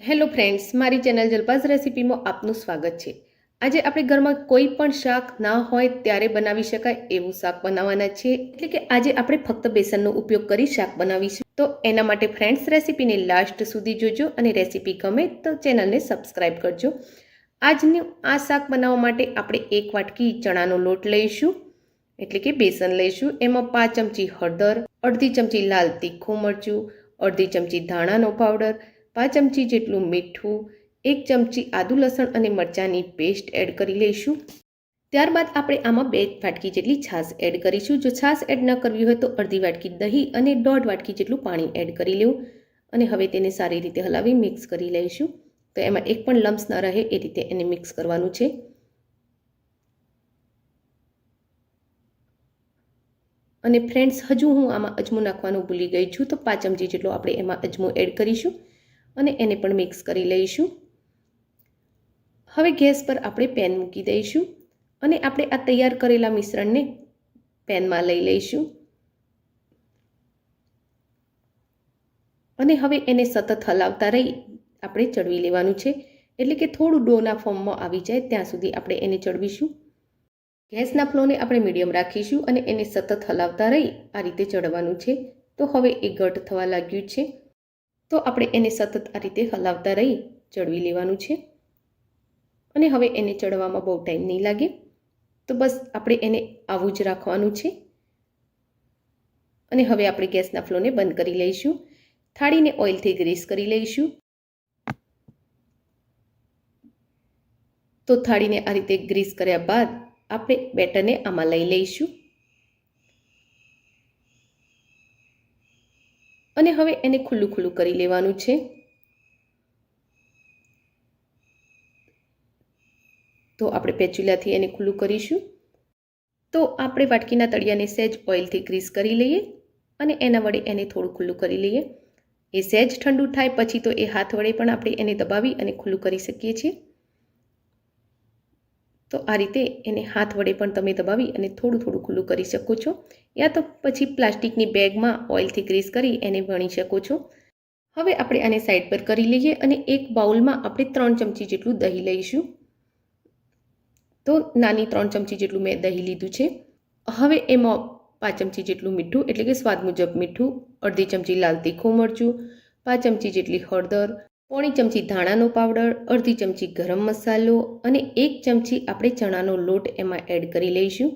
Hello friends, મારી channel જલપાસ રેસિપીમાં આપનું સ્વાગત છે. આજે આપણે ઘરમાં કોઈ પણ શાક ના હોય ત્યારે બનાવી શકાય એવું શાક બનાવવાના છે એટલે કે આજે આપણે ફક્ત બેસનનો ઉપયોગ કરી શાક બનાવીશું. તો એના માટે ફ્રેન્ડ્સ, રેસિપીને લાસ્ટ સુધી જોજો અને રેસિપી ગમે તો ચેનલને સબસ્ક્રાઈબ કરજો. આજનું આ શાક બનાવવા માટે આપણે એક વાટકી ચણાનો લોટ લઈશું. એટલે કે બેસન લઈશું. એમાં પાંચ ચમચી હળદર, અડધી ચમચી લાલ તીખું મરચું, અડધી ચમચી ધાણાનો પાવડર પાંચ ચમચી જેટલું મીઠું, એક ચમચી આદુ લસણ અને મરચાંની પેસ્ટ એડ કરી લઈશું. ત્યારબાદ આપણે આમાં બે વાટકી જેટલી છાશ એડ કરીશું. જો છાશ એડ ન કરવી હોય તો અડધી વાટકી દહીં અને દોઢ વાટકી જેટલું પાણી એડ કરી લેવું અને હવે તેને સારી રીતે હલાવી મિક્સ કરી લઈશું. તો એમાં એક પણ લમ્સ ન રહે એ રીતે એને મિક્સ કરવાનું છે. અને ફ્રેન્ડ્સ, હજુ હું આમાં અજમો નાખવાનું ભૂલી ગઈ છું. તો પાંચ ચમચી જેટલો આપણે એમાં અજમો એડ કરીશું. અને એને પણ મિક્સ કરી લઈશું. હવે ગેસ પર આપણે પેન મૂકી દઈશું અને આપણે આ તૈયાર કરેલા મિશ્રણને પેનમાં લઈ લઈશું. અને હવે એને સતત હલાવતા રહી આપણે ચડવી લેવાનું છે. એટલે કે થોડું ડોના ફોર્મમાં આવી જાય ત્યાં સુધી આપણે એને ચડવીશું. ગેસના ફ્લોને આપણે મીડિયમ રાખીશું અને એને સતત હલાવતા રહી આ રીતે ચડવાનું છે. તો હવે એ ઘટ થવા લાગ્યું છે. તો આપણે એને સતત આ રીતે હલાવતા રહી ચડવી લેવાનું છે. અને હવે એને ચડવામાં બહુ ટાઈમ નહીં લાગે. તો બસ આપણે એને આવું જ રાખવાનું છે. અને હવે આપણે ગેસના ફ્લોને બંધ કરી લઈશું. થાળીને ઓઇલથી ગ્રીસ કરી લઈશું. તો થાળીને આ રીતે ગ્રીસ કર્યા બાદ આપણે બેટરને આમાં લઈ લઈશું. અને હવે એને ખુલ્લું ખુલ્લું કરી લેવાનું છે. તો આપણે પેચુલાથી એને ખુલ્લું કરીશું. તો આપણે વાટકીના તળિયાને સહેજ ઓઇલથી ગ્રીસ કરી લઈએ અને એના વડે એને થોડું ખુલ્લું કરી લઈએ. એ સહેજ ઠંડુ થાય પછી તો એ હાથ વડે પણ આપણે એને દબાવી અને ખુલ્લું કરી શકીએ છીએ. તો આ રીતે એને હાથ વડે પણ તમે દબાવી અને થોડું થોડું ખુલ્લું કરી શકો છો. યા તો પછી પ્લાસ્ટિકની બેગમાં ઓઇલથી ગ્રીસ કરી એને વણી શકો છો. હવે આપણે આને સાઈડ પર કરી લઈએ અને એક બાઉલમાં આપણે ત્રણ ચમચી જેટલું દહીં લઈશું. તો નાની ત્રણ ચમચી જેટલું મેં દહીં લીધું છે. હવે એમાં પાંચ ચમચી જેટલું મીઠું, એટલે કે સ્વાદ મુજબ મીઠું, અડધી ચમચી લાલ તીખું મરચું, પાંચ ચમચી જેટલી હળદર પોણી ચમચી ધાણાનો પાવડર, અડધી ચમચી ગરમ મસાલો અને એક ચમચી આપણે ચણાનો લોટ એમાં એડ કરી લઈશું.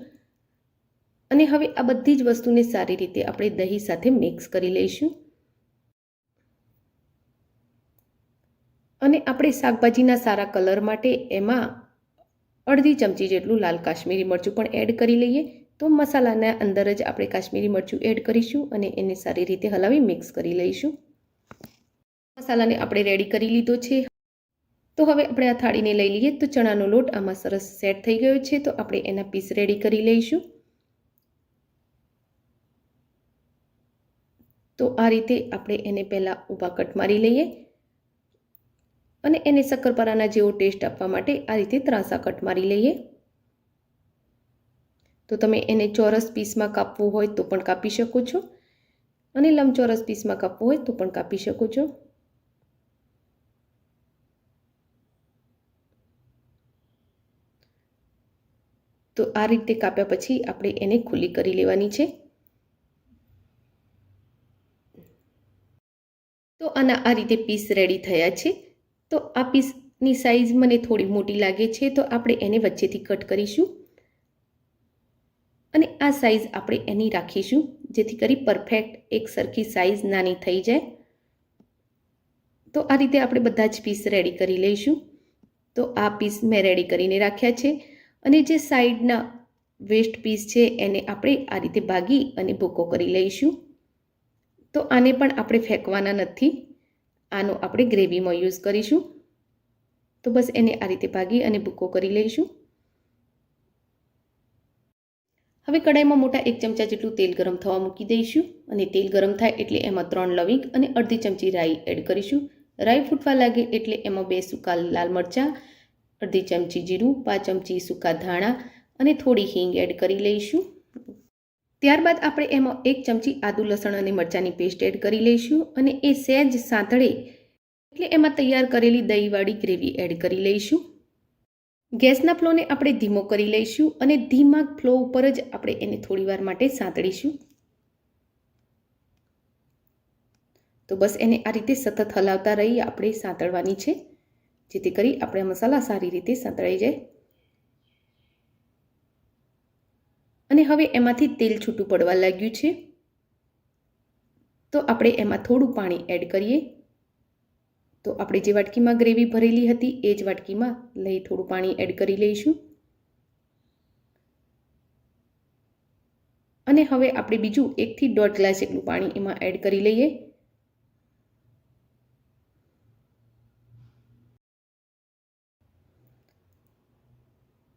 અને હવે આ બધી જ વસ્તુને સારી રીતે આપણે દહીં સાથે મિક્સ કરી લઈશું. અને આપણે શાકભાજીના સારા કલર માટે એમાં અડધી ચમચી જેટલું લાલ કાશ્મીરી મરચું પણ એડ કરી લઈએ. તો મસાલાના અંદર જ આપણે કાશ્મીરી મરચું એડ કરીશું અને એને સારી રીતે હલાવી મિક્સ કરી લઈશું. મસાલાને આપણે રેડી કરી લીધો છે. તો હવે આપણે આ થાળીને લઈ લઈએ. તો ચણાનો લોટ આમાં સરસ સેટ થઈ ગયો છે. તો આપણે એના પીસ રેડી કરી લઈશું. તો આ રીતે આપણે એને પહેલાં ઊભા કટ મારી લઈએ. અને એને શક્કરપારાના જેવો ટેસ્ટ આપવા માટે આ રીતે ત્રાસા કટ મારી લઈએ. તો તમે એને ચોરસ પીસમાં કાપવું હોય તો પણ કાપી શકો છો. અને લંબચોરસ પીસમાં કાપવું હોય તો પણ કાપી શકો છો. તો આ રીતે કાપ્યા પછી આપણે એને ખુલ્લી કરી લેવાની છે. તો આના આ રીતે પીસ રેડી થયા છે. તો આ પીસની સાઈઝ મને થોડી મોટી લાગે છે તો આપણે એને વચ્ચેથી કટ કરીશું. અને આ સાઈઝ આપણે એની રાખીશું જેથી કરી પરફેક્ટ એક સરખી સાઈઝ નાની થઈ જાય. તો આ રીતે આપણે બધા જ પીસ રેડી કરી લઈશું. તો આ પીસ મેં રેડી કરીને રાખ્યા છે. અને જે સાઈડના વેસ્ટ પીસ છે એને આપણે આ રીતે ભાગી અને ભૂકો કરી લઈશું. તો આને પણ આપણે ફેંકવાના નથી. આનો આપણે ગ્રેવીમાં યુઝ કરીશું. તો બસ એને આ રીતે ભાગી અને ભૂકો કરી લઈશું. હવે કડાઈમાં મોટા એક ચમચા જેટલું તેલ ગરમ થવા મૂકી દઈશું અને તેલ ગરમ થાય એટલે એમાં ત્રણ લવિંગ અને અડધી ચમચી રાઈ એડ કરીશું. રાઈ ફૂટવા લાગે એટલે એમાં બે સૂકા લાલ મરચાં અડધી ચમચી જીરું, પાંચ ચમચી સૂકા ધાણા અને થોડી હિંગ એડ કરી લઈશું. ત્યારબાદ આપણે એમાં એક ચમચી આદુ, લસણ અને મરચાંની પેસ્ટ એડ કરી લઈશું અને એ સહેજ સાંતળે એટલે એમાં તૈયાર કરેલી દહીંવાળી ગ્રેવી એડ કરી લઈશું. ગેસના ફ્લોને આપણે ધીમો કરી લઈશું અને ધીમા ફ્લો ઉપર જ આપણે એને થોડીવાર માટે સાંતળીશું. તો બસ એને આ રીતે સતત હલાવતા રહી આપણે સાંતળવાની છે. જેથી કરી આપણે મસાલા સારી રીતે સંતળાઈ જાય. અને હવે એમાંથી તેલ છૂટું પડવા લાગ્યું છે. તો આપણે એમાં થોડું પાણી એડ કરીએ. તો આપણે જે વાટકીમાં ગ્રેવી ભરેલી હતી એ જ વાટકીમાં લઈ થોડું પાણી એડ કરી લઈશું. અને હવે આપણે બીજું એકથી દોઢ ગ્લાસ જેટલું પાણી એમાં એડ કરી લઈએ.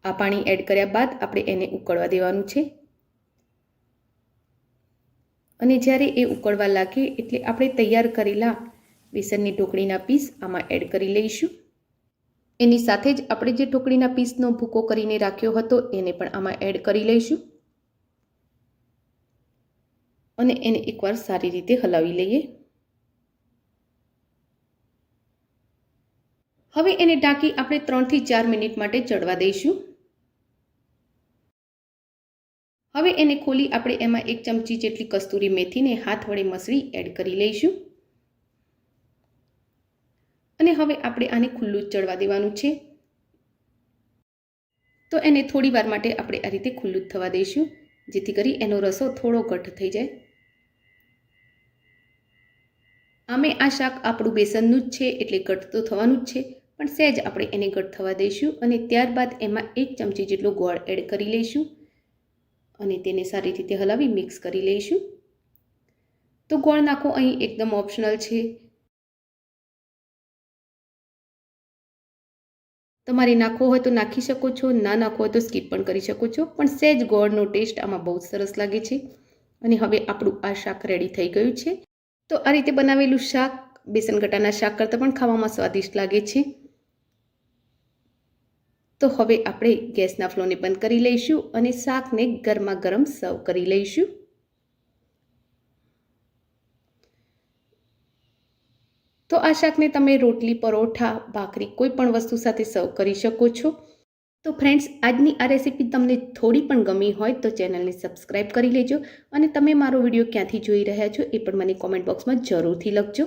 આ પાણી એડ કર્યા બાદ આપણે એને ઉકળવા દેવાનું છે. અને જ્યારે એ ઉકળવા લાગે એટલે આપણે તૈયાર કરેલા બેસનની ઢોકળીના પીસ આમાં એડ કરી લઈશું. એની સાથે જ આપણે જે ઢોકળીના પીસનો ભૂકો કરીને રાખ્યો હતો એને પણ આમાં એડ કરી લઈશું. અને એને એકવાર સારી રીતે હલાવી લઈએ. હવે એને ઢાંકી આપણે ત્રણથી ચાર મિનિટ માટે ચડવા દઈશું. હવે એને ખોલી આપણે એમાં એક ચમચી જેટલી કસ્તુરી મેથીને હાથ વડે મસળી એડ કરી લઈશું. અને હવે આપણે આને ખુલ્લું જ ચડવા દેવાનું છે. તો એને થોડી વાર માટે આપણે આ રીતે ખુલ્લું જ થવા દઈશું, જેથી કરી એનો રસો થોડો ઘટ થઈ જાય. આમે આ શાક આપણું બેસનનું જ છે, એટલે ઘટ તો થવાનું જ છે, પણ સહેજ આપણે એને ઘટ થવા દઈશું અને ત્યારબાદ એમાં એક ચમચી જેટલો ગોળ એડ કરી લઈશું. અને તેને સારી રીતે હલાવી મિક્સ કરી લઈશું. તો ગોળ નાખો અહીં એકદમ ઓપ્શનલ છે. તમારે નાખવો હોય તો નાખી શકો છો, ના નાખવો હોય તો સ્કીપ પણ કરી શકો છો, પણ સહેજ ગોળનો ટેસ્ટ આમાં બહુ સરસ લાગે છે. અને હવે આપણું આ શાક રેડી થઈ ગયું છે. તો આ રીતે બનાવેલું શાક બેસન શાક કરતાં પણ ખાવામાં સ્વાદિષ્ટ લાગે છે. તો હવે આપણે ગેસના ફ્લોને બંધ કરી લઈશું અને શાકને ગરમા ગરમ સર્વ કરી લઈશું. તો આ શાકને તમે રોટલી, પરોઠા, ભાખરી કોઈ પણ વસ્તુ સાથે સર્વ કરી શકો છો. તો ફ્રેન્ડ્સ, આજની આ રેસીપી તમને થોડી પણ ગમી હોય તો ચેનલને સબસ્ક્રાઈબ કરી લેજો અને તમે મારો વીડિયો ક્યાંથી જોઈ રહ્યા છો એ પણ મને કોમેન્ટ બોક્સમાં જરૂરથી લખજો.